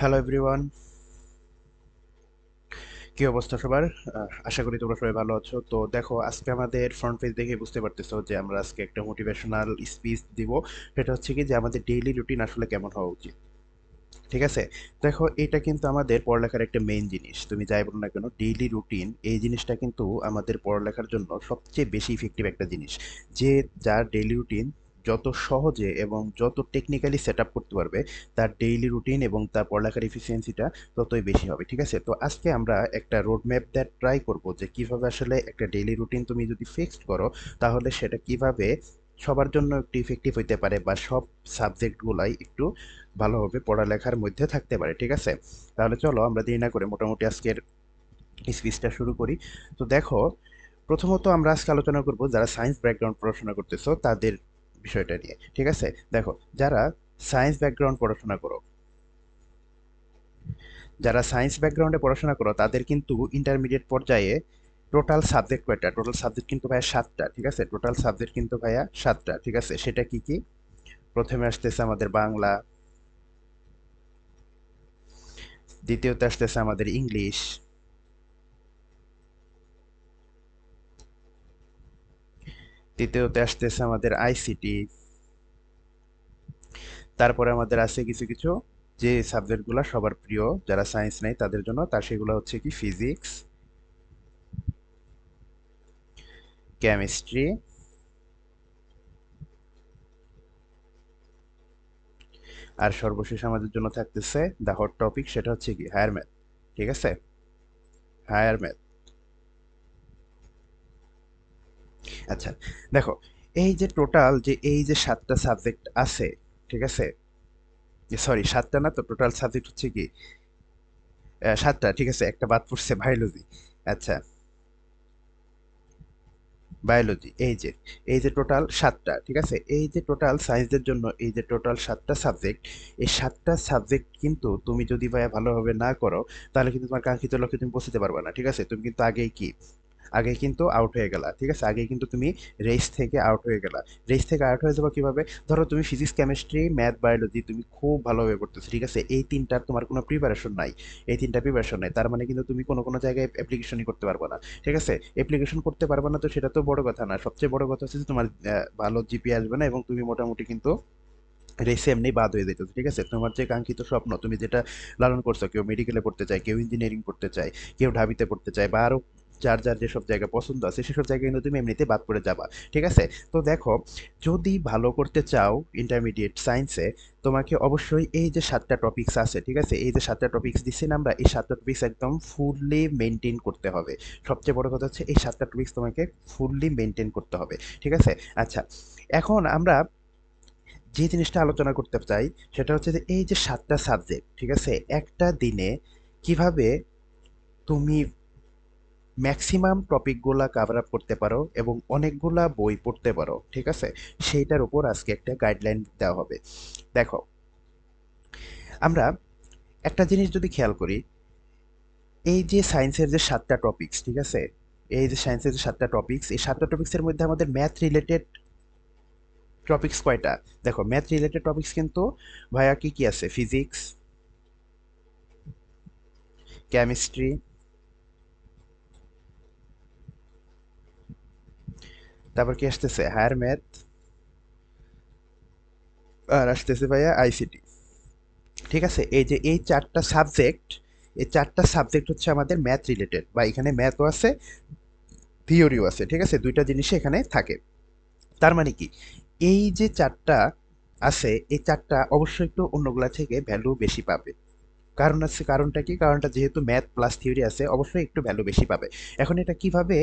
Hello everyone কি অবস্থা সবার? আশা করি তোমরা সবাই ভালো আছো। তো দেখো, আজকে আমাদের ফ্রন্ট পেজ দেখে বুঝতে পারতেছো যে আমরা আজকে একটা মোটিভেশনাল স্পিচ দিব। সেটা হচ্ছে কি যে আমাদের ডেইলি রুটিন আসলে কেমন হওয়া উচিত। ঠিক আছে? দেখো, এটা কিন্তু আমাদের পড়ালেখার একটা মেইন জিনিস। তুমি যাই বলো না কেন ডেইলি রুটিন এই জিনিসটা কিন্তু আমাদের পড়ালেখার জন্য সবচেয়ে বেশি ইফেক্টিভ একটা জিনিস। যে যার ডেইলি রুটিন যত সহজে এবং যত টেকনিক্যালি সেট আপ করতে পারবে, তার ডেইলি রুটিন এবং তার পড়ালেখার এফিসিয়েন্সিটা ততই বেশি হবে, ঠিক আছে? তো আজকে আমরা একটা রোড ম্যাপ দেওয়ার ট্রাই করব যে কীভাবে আসলে একটা ডেইলি রুটিন তুমি যদি ফিক্সড করো, তাহলে সেটা কীভাবে সবার জন্য একটু ইফেক্টিভ হইতে পারে বা সব সাবজেক্টগুলাই একটু ভালোভাবে পড়ালেখার মধ্যে থাকতে পারে, ঠিক আছে? তাহলে চলো আমরা দেরি না করে মোটামুটি আজকের স্পিচটা শুরু করি। তো দেখো, প্রথমত আমরা আজকে আলোচনা করব যারা সায়েন্স ব্যাকগ্রাউন্ড পড়াশোনা করতেছো, তাদের বিষয়টা নিয়ে, ঠিক আছে? দেখো, যারা সায়েন্স ব্যাকগ্রাউন্ড পড়াশোনা করো, যারা সায়েন্স ব্যাকগ্রাউন্ডে পড়াশোনা করো, তাদের কিন্তু ইন্টারমিডিয়েট পর্যায়ে টোটাল সাবজেক্ট কয়টা? টোটাল সাবজেক্ট কিন্তু ভাইয়া সাতটা, ঠিক আছে? টোটাল সাবজেক্ট কিন্তু ভাইয়া সাতটা, ঠিক আছে? সেটা কি কি? প্রথমে আসতেছে আমাদের বাংলা, দ্বিতীয়তে আসতেছে আমাদের ইংলিশ তৃতীয়তে আসতেছে আমাদের আইসিটি তারপরে আমাদের আছে কিছু কিছু যে সাবজেক্টগুলো সবার প্রিয়, যারা সায়েন্স নেই তাদের জন্য, তার সেগুলো হচ্ছে কি ফিজিক্স কেমিস্ট্রি আর সর্বশেষ আমাদের জন্য থাকতেছে দ্য হট টপিক সেটা হচ্ছে কি হায়ার ম্যাথ ঠিক আছে? হায়ার ম্যাথ আচ্ছা দেখো, এই যে টোটাল যে এই যে সাতটা সাবজেক্ট আছে, ঠিক আছে? সরি সাতটা না তো টোটাল সাবজেক্ট হচ্ছে কি? সাতটা, ঠিক আছে? একটা বাদ পড়ছে বায়োলজি আচ্ছা। বায়োলজি এই যে এই যে টোটাল সাতটা, ঠিক আছে? এই যে টোটাল সায়েন্সের জন্য এই যে টোটাল সাতটা সাবজেক্ট এই সাতটা সাবজেক্ট কিন্তু তুমি যদি ভাইয়া ভালোভাবে না করো, তাহলে কিন্তু তোমার কাঙ্ক্ষিত লক্ষ্যে তুমি পৌঁছতে পারবে না, ঠিক আছে? তুমি কিন্তু আগেই কি? আগে কিন্তু আউট হয়ে গেলা, ঠিক আছে? আগে কিন্তু তুমি রেস থেকে আউট হয়ে গেলা। রেস থেকে আউট হয়ে যাব কীভাবে? ধরো তুমি ফিজিক্স কেমিস্ট্রি ম্যাথ বায়োলজি তুমি খুব ভালোভাবে পড়তেছো, ঠিক আছে? এই তিনটার তোমার কোনো প্রিপারেশন নাই। এই তিনটা প্রিপারেশন নাই। তার মানে কিন্তু তুমি কোনো কোনো জায়গায় অ্যাপ্লিকেশনই করতে পারবে না, ঠিক আছে? অ্যাপ্লিকেশন করতে পারবে না তো সেটা তো বড় কথা না। সবচেয়ে বড় কথা হচ্ছে তোমার ভালো জিপি আসবে না এবং তুমি মোটামুটি কিন্তু রেসে এমনি বাদ হয়ে যেত ঠিক আছে? তোমার যে কাঙ্ক্ষিত স্বপ্ন, তুমি যেটা লালন করছ, কেউ মেডিকেলে পড়তে চায়, কেউ ইঞ্জিনিয়ারিং পড়তে চায়, কেউ ঢাবিতে পড়তে চায় বা আরও যার যার যেসব জায়গা পছন্দ আছে, সেসব জায়গায় কিন্তু তুমি এমনিতে বাদ পড়ে যাবা, ঠিক আছে? তো দেখো, যদি ভালো করতে চাও ইন্টারমিডিয়েট সায়েন্সে তোমাকে অবশ্যই এই যে সাতটা টপিকস আছে, ঠিক আছে? এই যে সাতটা টপিকস দিচ্ছি না আমরা, এই সাতটা টপিক্স একদম ফুললি মেনটেন করতে হবে। সবচেয়ে বড় কথা হচ্ছে, এই সাতটা টপিক্স তোমাকে ফুললি মেনটেন করতে হবে, ঠিক আছে? আচ্ছা এখন আমরা যে জিনিসটা আলোচনা করতে চাই, সেটা হচ্ছে যে এই যে সাতটা সাবজেক্ট ঠিক আছে? একটা দিনে কীভাবে তুমি ম্যাক্সিমাম টপিকগুলা কাভার আপ করতে পারো এবং অনেকগুলা বই পড়তে পারো, ঠিক আছে? সেইটার উপর আজকে একটা গাইডলাইন দেওয়া হবে। দেখো, আমরা একটা জিনিস যদি খেয়াল করি, এই যে সায়েন্সের যে সাতটা টপিকস ঠিক আছে? এই যে সায়েন্সের যে সাতটা টপিকস এই সাতটা টপিক্সের মধ্যে আমাদের ম্যাথ রিলেটেড টপিকস কয়টা? দেখো ম্যাথ রিলেটেড টপিক্স কিন্তু ভাইয়া কি কি আছে? ফিজিক্স কেমিস্ট্রি তারপর কি আসতেছে? হায়ার ম্যাথ আর আসতেছে ভাইয়া আইসিটি ঠিক আছে? এই যে, এই চারটা সাবজেক্ট এই চারটা সাবজেক্ট হচ্ছে আমাদের ম্যাথ রিলেটেড বা এখানে ম্যাথও আছে থিওরিও আছে, ঠিক আছে? দুইটা জিনিসই এখানে থাকে। তার মানে কি? এই যে চারটা আছে, এই চারটা অবশ্যই একটু অন্যগুলা থেকে ভ্যালু বেশি পাবে। কারণ আছে কারণটা কি? কারণটা যেহেতু ম্যাথ প্লাস থিওরি আছে, অবশ্যই একটু ভ্যালু বেশি পাবে। এখন এটা কীভাবে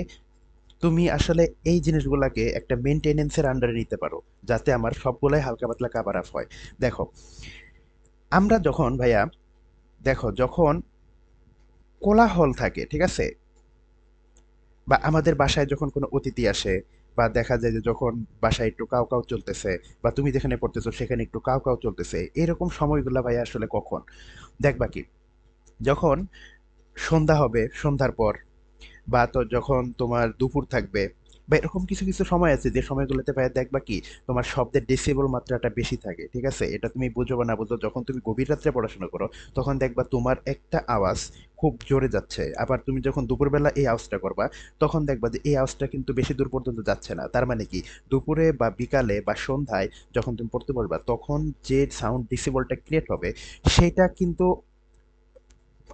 তুমি আসলে এই জিনিসগুলোকে একটা মেনটেনেন্সের আন্ডারে নিতে পারো, যাতে আমার সবগুলাই হালকা পাতলা কাভার আপ হয়। দেখো, আমরা যখন ভাইয়া, দেখো, যখন কোলাহল থাকে, ঠিক আছে? বা আমাদের বাসায় যখন কোনো অতিথি আসে, বা দেখা যায় যে যখন বাসায় একটু কাউ কাউ চলতেছে, বা তুমি যেখানে পড়তেছো সেখানে একটু কাউ কাউ চলতেছে, এরকম সময়গুলো ভাইয়া আসলে কখন? দেখবা কি, যখন সন্ধ্যা হবে, সন্ধ্যার পর বা তো যখন তোমার দুপুর থাকবে, বা এরকম কিছু কিছু সময় আছে যে সময়গুলোতে ভাইয়া দেখবা কি, তোমার শব্দের ডেসিবল মাত্রাটা বেশি থাকে, ঠিক আছে? এটা তুমি বুঝো বা না বুঝো, যখন তুমি গভীর রাত্রে পড়াশোনা করো, তখন দেখবা তোমার একটা আওয়াজ খুব জোরে যাচ্ছে। আবার তুমি যখন দুপুরবেলা এই আওয়াজটা করবা, তখন দেখবা যে এই আওয়াজটা কিন্তু বেশি দূর পর্যন্ত যাচ্ছে না। তার মানে কি, দুপুরে বা বিকালে বা সন্ধ্যায় যখন তুমি পড়তে পারবা তখন যে সাউন্ড ডিসিবলটা ক্রিয়েট হবে, সেটা কিন্তু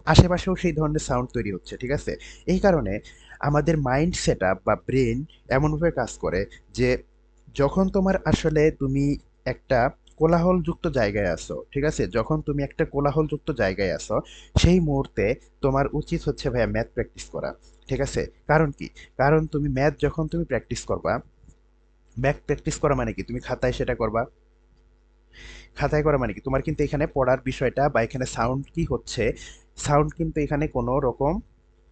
আশেপাশেও সেই ধরনের সাউন্ড তৈরি হচ্ছে, ঠিক আছে? এই কারণে আমাদের মাইন্ড সেট বা ব্রেন এমনভাবে কাজ করে যে যখন তোমার আসলে তুমি একটা কোলাহলযুক্ত জায়গায় আসো ঠিক আছে? যখন তুমি একটা কোলাহলযুক্ত জায়গায় আসো সেই মুহূর্তে তোমার উচিত হচ্ছে ভাইয়া ম্যাথ প্র্যাকটিস করা, ঠিক আছে? কারণ কি? কারণ তুমি ম্যাথ যখন তুমি প্র্যাকটিস করবা ম্যাথ প্র্যাকটিস করা মানে কি? তুমি খাতায় সেটা করবা। খাতায় করা মানে কি? তোমার কিন্তু এখানে পড়ার বিষয়টা বা এখানে সাউন্ড কি হচ্ছে সাউন্ড কিন্তু এখানে কোনো রকম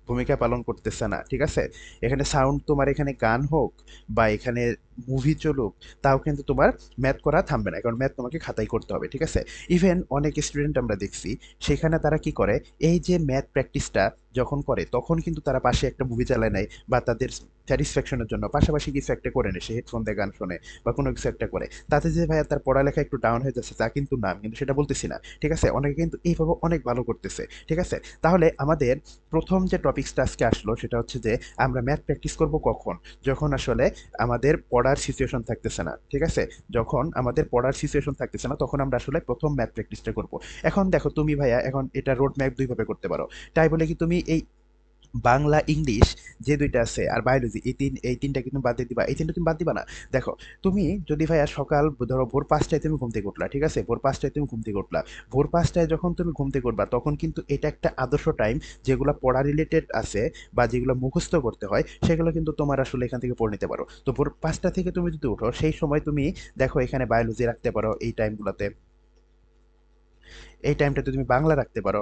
ভূমিকা পালন করতেছে না, ঠিক আছে? এখানে সাউন্ড তোমার এখানে গান হোক বা এখানে মুভি চলুক, তাও কিন্তু তোমার ম্যাথ করা থামবে না, কারণ ম্যাথ তোমাকে খাতাই করতে হবে, ঠিক আছে? ইভেন অনেক স্টুডেন্ট আমরা দেখছি, সেখানে তারা কি করে? এই যে ম্যাথ প্র্যাকটিসটা যখন করে, তখন কিন্তু তারা পাশে একটা মুভি চালায় নেয় বা তাদের স্যাটিসফ্যাকশনের জন্য। পাশাপাশি কিছু একটা করে নেয়, সে হেডফোন দিয়ে, গান শোনে বা কোনো কিছু একটা করে। তাতে যে ভাইয়া তার পড়ালেখা একটু ডাউন হয়ে যাচ্ছে, তা কিন্তু না, কিন্তু সেটা বলতেছি না, ঠিক আছে? অনেকে কিন্তু এইভাবে অনেক ভালো করতেছে, ঠিক আছে? তাহলে আমাদের প্রথম যে টপিক্সটা আজকে আসলো, সেটা হচ্ছে যে আমরা ম্যাথ প্র্যাকটিস করব কখন? যখন আসলে আমাদের পড়ার সিচুয়েশন থাকতেছে না, ঠিক আছে? যখন আমাদের পড়ার সিচুয়েশন থাকতেছে না, তখন আমরা আসলে প্রথম ম্যাথ প্র্যাকটিসটা করব। এখন দেখো তুমি ভাইয়া, এখন এটা রোড ম্যাপ দুইভাবে করতে পারো। তাই বলে কি তুমি এই বাংলা, ইংলিশ যে দুইটা আছে আর বায়োলজি এই তিন, এই তিনটা কিন্তু বাদ দিয়ে দিবা। এই তিনটা তুমি বাদ দিবা না। দেখো, তুমি যদি ভাইয়া সকাল, ধরো ভোর পাঁচটায় তুমি ঘুম থেকে উঠলা, ঠিক আছে? ভোর পাঁচটায় তুমি ঘুম থেকে উঠলা। ভোর পাঁচটায় যখন তুমি ঘুম থেকে উঠবা, তখন কিন্তু এটা একটা আদর্শ টাইম যেগুলো পড়া রিলেটেড আছে বা যেগুলো মুখস্থ করতে হয়, সেগুলো কিন্তু তোমার আসলে এখান থেকে পড়ে নিতে পারো। তো ভোর পাঁচটা থেকে তুমি যদি উঠো, সেই সময় তুমি দেখো এখানে বায়োলজি রাখতে পারো এই টাইমগুলোতে এই টাইমটাতে তুমি বাংলা রাখতে পারো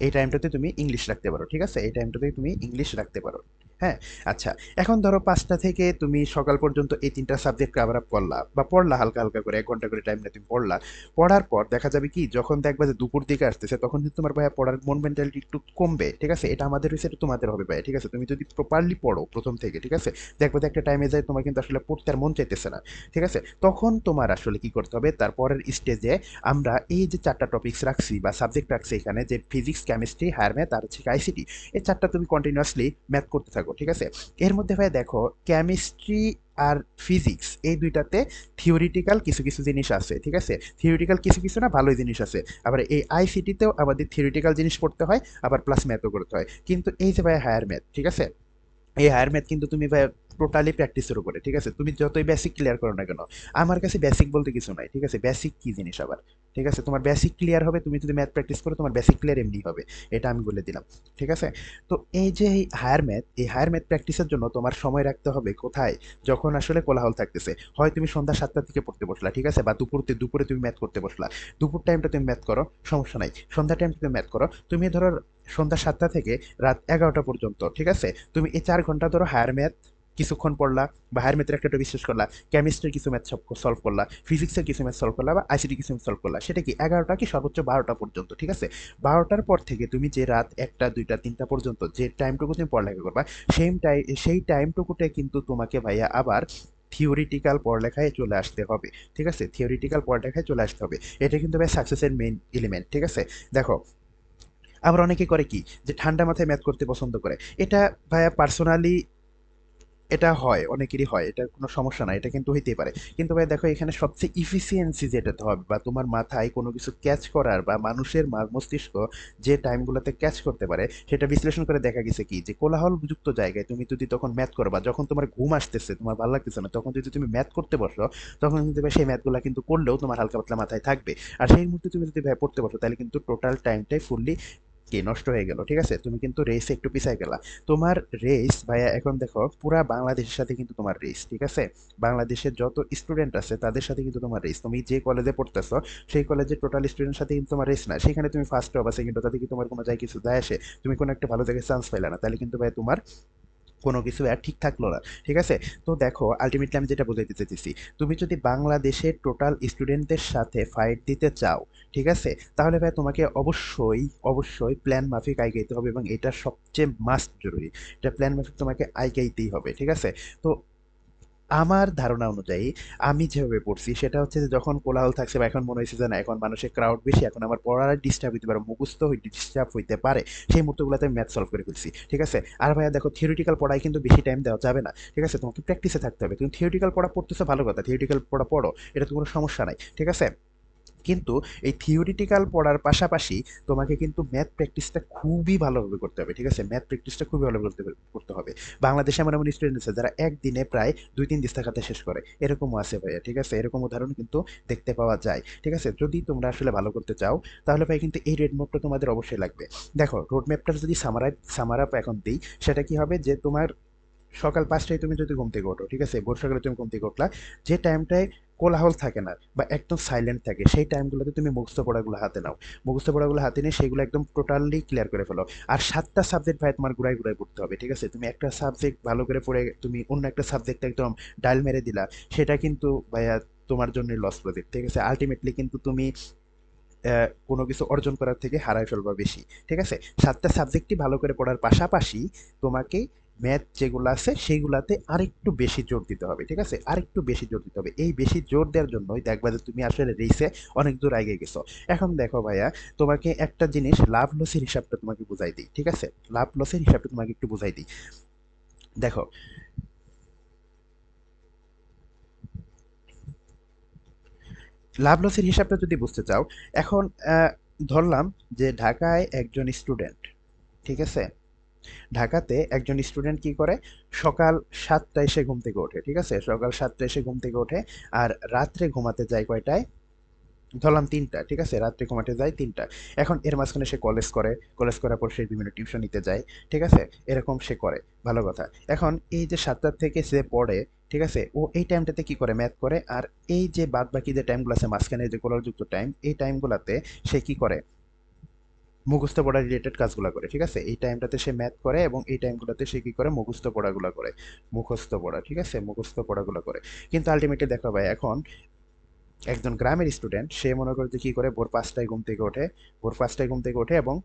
এই টাইমটাতে তুমি ইংলিশ রাখতে পারো ঠিক আছে? এই টাইমটাতে তুমি ইংলিশ রাখতে পারো। হ্যাঁ আচ্ছা। এখন ধরো পাঁচটা থেকে তুমি সকাল পর্যন্ত এই তিনটা সাবজেক্ট কাভার আপ করলা বা পড়লা হালকা হালকা করে, এক ঘণ্টা করে টাইম তুমি পড়লা। পড়ার পর দেখা যাবে কি, যখন দেখবা যে দুপুর দিকে আসতেছে, তখন কিন্তু তোমার ভাইয়া পড়ার মন মেন্টালিটি একটু কমবে, ঠিক আছে? এটা আমাদের হয়েছে এটা তোমাদের হবে ভাইয়া, ঠিক আছে? তুমি যদি প্রপারলি পড়ো প্রথম থেকে, ঠিক আছে? দেখবে যে একটা টাইমে যায় তোমার কিন্তু আসলে পড়তে আর মন চাইতেছে না, ঠিক আছে? তখন তোমার আসলে কি করতে হবে তারপরের স্টেজে আমরা এই যে চারটা টপিক্স রাখছি বা সাবজেক্ট রাখছি এখানে, যে ফিজিক্স কেমিস্ট্রি হায়ার ম্যাথ আর হচ্ছে আইসিটি এই চারটা তুমি কন্টিনিউয়াসলি ম্যাথ করতে থাকো। ঠিক আছে? এর মধ্যে ভাই দেখো কেমিস্ট্রি আর ফিজিক্স এই দুইটাতে থিওরিটিক্যাল কিছু কিছু জিনিস আছে, ঠিক আছে? থিওরিটিক্যাল কিছু কিছু না ভালোই জিনিস আছে। আবার এই আইসিটিতেও আমাদের থিওরিটিক্যাল জিনিস পড়তে হয়, আবার প্লাস ম্যাথও করতে হয়। কিন্তু এই যে ভাই হায়ার ম্যাথ ঠিক আছে? এই হায়ার ম্যাথ কিন্তু তুমি ভাই টোটালি প্র্যাকটিসের উপরে, ঠিক আছে? তুমি যতই বেসিক ক্লিয়ার করো না কেন, আমার কাছে বেসিক বলতে কিছু নাই, ঠিক আছে? বেসিক কি জিনিস আবার? ঠিক আছে? তোমার বেসিক ক্লিয়ার হবে, তুমি যদি ম্যাথ প্র্যাকটিস করো, তোমার বেসিক ক্লিয়ার এমনি হবে, এটা আমি বলে দিলাম, ঠিক আছে? তো এই যে এই হায়ার ম্যাথ এই হায়ার ম্যাথ প্র্যাকটিসের জন্য তোমার সময় রাখতে হবে কোথায়? যখন আসলে কোলাহল থাকতেছে, হয় তুমি সন্ধ্যা সাতটা থেকে পড়তে বসলা, ঠিক আছে? বা দুপুরতে, দুপুরে তুমি ম্যাথ করতে বসলা, দুপুর টাইমটা তুমি ম্যাথ করো, সমস্যা নাই, সন্ধ্যা টাইমটা তুমি ম্যাথ করো, তুমি ধরো সন্ধ্যা সাতটা থেকে রাত এগারোটা পর্যন্ত, ঠিক আছে? তুমি এই চার ঘণ্টা ধরো হায়ার ম্যাথ কিছুক্ষণ পড়লা বা হায়ার ম্যাথের একটা টপিক শেষ করলা কেমিস্ট্রির কিছু ম্যাথ সলভ করলা ফিজিক্সের কিছু ম্যাথ সলভ করলা বা আইসিটি কিছু সলভ করলা, সেটা কি এগারোটা কি সর্বোচ্চ বারোটা পর্যন্ত, ঠিক আছে? বারোটার পর থেকে তুমি যে রাত একটা, দুইটা, তিনটা পর্যন্ত যে টাইমটুকু তুমি পড়ালেখা করবা সেই টাইম সেই টাইমটুকুতে কিন্তু তোমাকে ভাইয়া আবার থিওরিটিক্যাল পড়ালেখায় চলে আসতে হবে, ঠিক আছে? থিওরিটিক্যাল পড়ালেখায় চলে আসতে হবে, এটা কিন্তু ভাই সাকসেসের মেইন এলিমেন্ট ঠিক আছে? দেখো, আবার অনেকে করে কি? যে ঠান্ডা মাথায় ম্যাথ করতে পছন্দ করে, এটা ভাইয়া পার্সোনালি এটা হয়, অনেকেরই হয়, এটা কোনো সমস্যা না, এটা কিন্তু হইতেই পারে। কিন্তু ভাই দেখো, এখানে সবচেয়ে ইফিসিয়েন্সি যেটাতে হবে, বা তোমার মাথায় কোনো কিছু ক্যাচ করার, বা মানুষের মস্তিষ্ক যে টাইমগুলোতে ক্যাচ করতে পারে, সেটা বিশ্লেষণ করে দেখা গেছে কি, যে কোলাহলযুক্ত জায়গায় তুমি যদি তখন ম্যাথ করো, বা যখন তোমার ঘুম আসতেছে, তোমার ভালো লাগতেছে না, তখন যদি তুমি ম্যাথ করতে বসো, তখন কিন্তু ভাই সেই ম্যাথগুলো কিন্তু করলেও তোমার হালকা পাতলা মাথায় থাকবে। আর সেই মুহূর্তে তুমি যদি ভাই পড়তে বসো, তাহলে কিন্তু টোটাল টাইমটাই ফুললি কি? নষ্ট হয়ে গেল, ঠিক আছে? তুমি কিন্তু রেসে একটু পিছাই গেলা। তোমার রেস ভাইয়া, এখন দেখো, পুরা বাংলাদেশের সাথে কিন্তু তোমার রেস ঠিক আছে? বাংলাদেশের যত স্টুডেন্ট আছে, তাদের সাথে কিন্তু তোমার রেস তুমি যে কলেজে পড়তেছো, সেই কলেজের টোটাল স্টুডেন্ট সাথে কিন্তু তোমার রেস না সেখানে তুমি ফার্স্ট হবে সেকেন্ড তাতে কি তোমার কোনো জায়গায় কিছু দেয় আসে? তুমি কোনো একটা ভালো জায়গায় চান্স পাইলে না। তাহলে কিন্তু ভাই তোমার কোনো কিছু আর ঠিক থাকল না, ঠিক আছে? তো দেখো আলটিমেটলি আমি যেটা বোঝাইতে চাইতেছি, তুমি যদি বাংলাদেশের টোটাল স্টুডেন্টদের সাথে ফাইট দিতে চাও, ঠিক আছে? তাহলে ভাই তোমাকে অবশ্যই অবশ্যই প্ল্যান মাফিক আইগাইতে হবে এবং এটা সবচেয়ে মাস্ট জরুরি। এটা প্ল্যান মাফিক তোমাকে আইগাইতেই হবে, ঠিক আছে? তো আমার ধারণা অনুযায়ী আমি যেভাবে পড়ছি, সেটা হচ্ছে যে যখন কোলাহল থাকছে বা এখন মনে হয়েছে যে না, এখন মানুষের ক্রাউড বেশি, এখন আমার পড়ার ডিস্টার্ব হইতে পারে, মুখস্থ ডিস্টার্ব হইতে পারে, সেই মুহূর্তগুলোতে আমি ম্যাথ সলভ করে ফেলছি, ঠিক আছে? আর ভাইয়া দেখো থিওরিটিক্যাল পড়ায় কিন্তু বেশি টাইম দেওয়া যাবে না, ঠিক আছে? তোমাকে প্র্যাকটিসে থাকতে হবে, তুমি থিওরিটিক্যাল পড়া পড়তেছো, ভালো কথা থিওরিটিক্যাল পড়া পড়ো, এটা তো কোনো সমস্যা নাই, ঠিক আছে? কিন্তু এই থিওরিটিক্যাল পড়ার পাশাপাশি তোমাকে কিন্তু ম্যাথ প্র্যাকটিসটা খুবই ভালোভাবে করতে হবে, ঠিক আছে? ম্যাথ প্র্যাকটিসটা খুবই ভালো করতে করতে হবে। বাংলাদেশে এমন এমন স্টুডেন্ট আছে, যারা একদিনে প্রায় দুই তিন দিস্তা খাতা শেষ করে। এরকমও আছে ভাইয়া, ঠিক আছে? এরকম উদাহরণ কিন্তু দেখতে পাওয়া যায়, ঠিক আছে? যদি তোমরা আসলে ভালো করতে চাও, তাহলে ভাই কিন্তু এই রেড ম্যাপটা তোমাদের অবশ্যই লাগবে। দেখো রোড ম্যাপটার যদি সামারাই সামার আপ এখন দিই, সেটা কি হবে? যে তোমার সকাল পাঁচটায় তুমি যদি ঘুম থেকে ওঠো, ঠিক আছে? ভোর সকালে তুমি ঘুম থেকে উঠলা, যে টাইমটায় কোলাহল থাকে না বা একদম সাইলেন্ট থাকে। সেই টাইমগুলোতে তুমি মুখস্থ পড়াগুলো হাতে নাও। মুখস্থ পড়াগুলো হাতে নিয়ে সেগুলো একদম টোটালি ক্লিয়ার করে ফেলো। আর সাতটা সাবজেক্ট ভাই তোমার ঘুরাই ঘুরাই পড়তে হবে, ঠিক আছে? তুমি একটা সাবজেক্ট ভালো করে পড়ে তুমি অন্য একটা সাবজেক্ট একদম ডাইল মেরে দিলা, সেটা কিন্তু ভাইয়া তোমার জন্য লস প্রজেক্ট ঠিক আছে? আলটিমেটলি কিন্তু তুমি কোনো কিছু অর্জন করার থেকে হারাই ফেলবা বেশি, ঠিক আছে? সাতটা সাবজেক্টই ভালো করে পড়ার পাশাপাশি তোমাকে ম্যাথ যেগুলো আছে সেইগুলাতে আরেকটু বেশি জোর দিতে হবে, ঠিক আছে? আরেকটু বেশি জোর দিতে হবে। এই বেশি জোর দেওয়ার জন্যই দেখবা যে তুমি আসলে রেসে অনেক দূর আগে গেছো। এখন দেখো ভাইয়া, তোমাকে একটা জিনিস লাভ লসের হিসাবটা তোমাকে বুঝাই দিই, ঠিক আছে? লাভ লসের হিসাবটা তোমাকে একটু বুঝাই দিই। দেখো লাভ লসের হিসাবটা যদি বুঝতে চাও, এখন ধরলাম যে ঢাকায় একজন স্টুডেন্ট ঠিক আছে? ঢাকাতে একজন স্টুডেন্ট কি করে? সকাল সাতটায় সে ঘুম থেকে ওঠে, ঠিক আছে? সকাল সাতটায় সে ঘুম থেকে ওঠে আর রাত্রে ঘুমাতে যায় কয়টায়? ধরলাম তিনটা, ঠিক আছে? রাত্রে ঘুমাতে যায় তিনটা। এখন এর মাঝখানে সে কলেজ করে কলেজ করার পর সে বিভিন্ন টিউশন নিতে যায়, ঠিক আছে? এরকম সে করে, ভালো কথা। এখন এই যে সাতটার থেকে সে পড়ে, ঠিক আছে? ও এই টাইমটাতে কি করে? ম্যাথ করে। আর এই যে বাদ বাকি যে টাইমগুলো আছে, মাঝখানে যে কোলারযুক্ত টাইম এই টাইমগুলোতে সে কি করে? মুখস্থ পড়া রিলেটেড কাজগুলো করে, ঠিক আছে? এই টাইমটাতে সে ম্যাথ করে এবং এই টাইমগুলোতে সে কী করে? মুখস্থ পড়াগুলো করে। মুখস্থ পড়া, ঠিক আছে? মুখস্থ পড়াগুলো করে। কিন্তু আলটিমেটলি দেখো ভাই, এখন একজন গ্রামের স্টুডেন্ট সে মনে করে যে কী করে? ভোর পাঁচটায় ঘুম থেকে ওঠে। ভোর পাঁচটায় ঘুম থেকে ওঠে এবং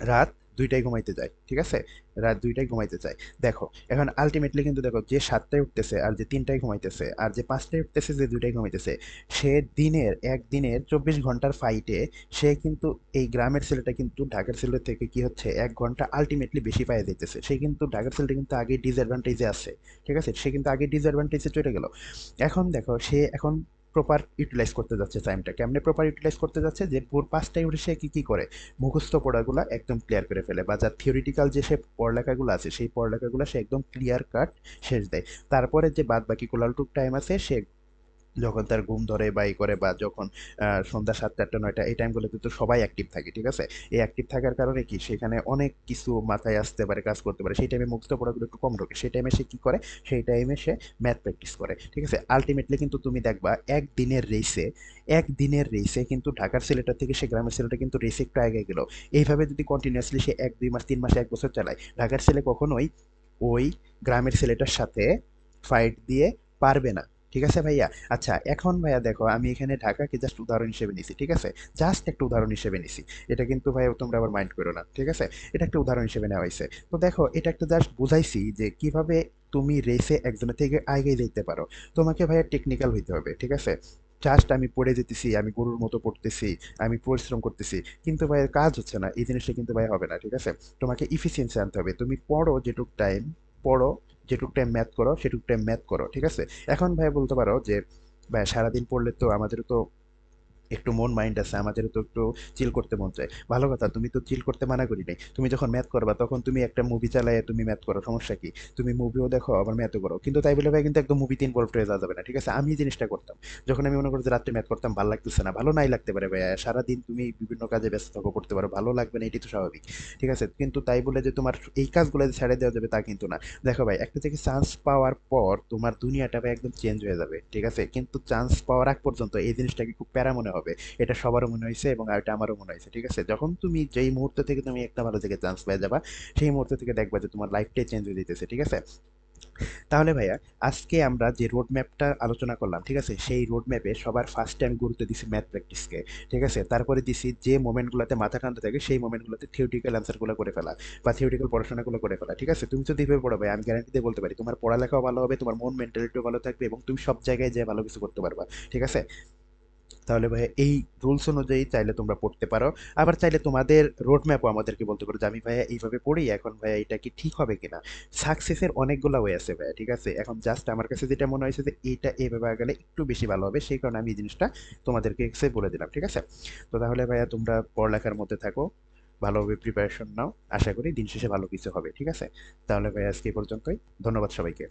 রাত দুইটায় ঘুমাইতে যায়, ঠিক আছে? রাত দুইটাই ঘুমাইতে যায়। দেখো, এখন আলটিমেটলি কিন্তু দেখো যে সাতটায় উঠতেছে আর যে তিনটায় ঘুমাইতেছে আর যে পাঁচটায় উঠতেছে যে দুইটায় ঘুমাইতেছে, সে দিনের, এক দিনের চব্বিশ ঘণ্টার ফাইটে সে কিন্তু এই গ্রামের ছেলেটা কিন্তু ঢাকার ছেলের থেকে কি হচ্ছে, এক ঘণ্টা আলটিমেটলি বেশি পায়ে দিতেছে। সে কিন্তু ঢাকার ছেলেটা কিন্তু আগে ডিসঅ্যাডভান্টেজে আছে, ঠিক আছে? সে কিন্তু আগে ডিসঅ্যাডভান্টেজে চলে গেল। এখন দেখো, সে এখন প্রপার ইউটিলাইজ করতে যাচ্ছে টাইমটা কেমনে প্রপার ইউটিলাইজ করতে যাচ্ছে? যে ভোর পাঁচটা উঠে সে কী কী করে? মুখস্থ পড়াগুলো একদম ক্লিয়ার করে ফেলে বা যার থিওরিটিক্যাল যে সে পড়ালেখাগুলো আছে, সেই পড়ালেখাগুলো সে একদম ক্লিয়ার কাট শেষ দেয়। তারপরে যে বাদ বাকি কোলালটুক টাইম আছে, সে যখন তার ঘুম ধরে বা ই করে বা যখন সন্ধ্যা সাতটা আটটা নয়টা এই টাইমগুলোতে তো সবাই অ্যাক্টিভ থাকে, ঠিক আছে? এই অ্যাক্টিভ থাকার কারণে কি সেখানে অনেক কিছু মাথায় আসতে পারে, কাজ করতে পারে। সেই টাইমে মুক্ত পড়াগুলো একটু কম ঢোকে। সেই টাইমে সে কী করে? সেই টাইমে সে ম্যাথ প্র্যাকটিস করে, ঠিক আছে? আলটিমেটলি কিন্তু তুমি দেখবা এক দিনের রেসে এক দিনের রেসে কিন্তু ঢাকার সিলেটার থেকে সে গ্রামের ছেলেটা কিন্তু রেসে একটু আগে গেল। এইভাবে যদি কন্টিনিউয়াসলি সে এক, দুই মাস, তিন মাসে, এক বছর চালায়, ঢাকার ছেলে কখনোই ওই গ্রামের ছেলেটার সাথে ফাইট দিয়ে পারবে না। ঠিক আছে ভাইয়া? আচ্ছা এখন ভাইয়া দেখো, আমি এখানে ঢাকাকে জাস্ট উদাহরণ হিসেবে নিছি, ঠিক আছে? জাস্ট একটা উদাহরণ হিসেবে নিছি। এটা কিন্তু ভাইয়া তোমরা আবার মাইন্ড করো না, ঠিক আছে? এটা একটা উদাহরণ হিসেবে নেওয়া হয়েছে। তো দেখো, এটা একটা জাস্ট বুঝাইছি যে কীভাবে তুমি রেসে একজনের থেকে আগে যেতে পারো। তোমাকে ভাইয়া টেকনিক্যাল হইতে হবে, ঠিক আছে? জাস্ট আমি পড়ে যেতেছি, আমি গরুর মতো পড়তেছি, আমি পরিশ্রম করতেছি, কিন্তু ভাই কাজ হচ্ছে না, এই জিনিসটা কিন্তু ভাই হবে না, ঠিক আছে? তোমাকে ইফিসিয়েন্সি আনতে হবে। তুমি পড়ো যেটুক টাইম পড়ো যেটুক টাইম ম্যাথ করো, সেটুক টাইম ম্যাথ করো, ঠিক আছে? এখন ভাই বলতে পারো যে, ভাই সারাদিন পড়লে তো আমাদের তো একটু মন মাইন্ড আছে আমাদের তো একটু চিল করতে মন চায়। ভালো কথা, তুমি তো চিল করতে মানা করি নাই। তুমি যখন ম্যাথ করবা, তখন তুমি একটা মুভি চালায় তুমি ম্যাথ করো, সমস্যা কি? তুমি মুভিও দেখো, আবার ম্যাথও করো। কিন্তু তাই বলে ভাই, কিন্তু একদম মুভিতে ইনভলভ হয়ে যাওয়া যাবে না, ঠিক আছে? আমি জিনিসটা করতাম। যখন আমি মনে করি যে রাত্রে ম্যাথ করতাম, ভালো লাগতেছে না, ভালো নাই লাগতে পারে ভাই সারাদিন তুমি বিভিন্ন কাজে ব্যস্ত থাকো, করতে পারো। ভালো লাগবে না এটি তো স্বাভাবিক, ঠিক আছে? কিন্তু তাই বলে যে তোমার এই কাজগুলো যে ছেড়ে দেওয়া যাবে, তা কিন্তু না। দেখো ভাই, একটা থেকে চান্স পাওয়ার পর তোমার দুনিয়াটা ভাই একদম চেঞ্জ হয়ে যাবে, ঠিক আছে? কিন্তু চান্স পাওয়ার আগ পর্যন্ত এই জিনিসটাকে খুব প্যারা মনে হবে হবে। এটা সবারও মনে হয়েছে এবং এটা আমারও মনে হয়েছে, ঠিক আছে? যখন তুমি যেই মুহূর্ত থেকে তুমি একটা ভালো জায়গায় চান্স পেয়ে যাবা, সেই মুহূর্ত থেকে দেখবা যে তোমার লাইফটাই চেঞ্জ হয়ে যেতেছে ঠিক আছে? তাহলে ভাইয়া, আজকে আমরা যে রোড ম্যাপটা আলোচনা করলাম, ঠিক আছে? সেই রোড ম্যাপে সবার ফার্স্টে আমি গুরুত্ব দিছি ম্যাথ প্র্যাকটিসকে ঠিক আছে? তারপরে দিছি যে মোমেন্টগুলোতে মাথা ঠান্ডা থাকে, সেই মোমেন্টগুলোতে থিওরিটিক্যাল অ্যান্সারগুলো করে ফেলা বা থিওরিটিক্যাল পড়াশোনাগুলো করে ফেলা, ঠিক আছে? তুমি যদি এভাবে পড়ো ভাই আমি গ্যারান্টি দিয়ে বলতে পারি, তোমার পড়ালেখাও ভালো হবে, তোমার মন মেন্টালিটিও ভালো থাকবে এবং তুমি সব জায়গায় যেয়ে ভালো কিছু করতে পারবা, ঠিক আছে? তাহলে ভাই এই রুলস অনুযায়ী চাইলে তোমরা পড়তে পারো। আবার চাইলে তোমাদের রোড ম্যাপও আমাদেরকে বলতে পারো যে আমি ভাইয়া এইভাবে পড়ি, এখন ভাইয়া এটা কি ঠিক হবে কিনা? সাকসেসের অনেকগুলো ওয়ে আছে ভাইয়া, ঠিক আছে? এখন জাস্ট আমার কাছে যেটা মনে হয়েছে যে এইটা এইভাবে গেলে একটু বেশি ভালো হবে, সেই কারণে আমি এই জিনিসটা তোমাদেরকে এক্সে বলে দিলাম, ঠিক আছে? তো তাহলে ভাইয়া তোমরা পড়ালেখার মধ্যে থাকো, ভালোভাবে প্রিপারেশন নাও, আশা করি দিন শেষে ভালো কিছু হবে, ঠিক আছে? তাহলে ভাইয়া আজকে এই পর্যন্তই, ধন্যবাদ সবাইকে।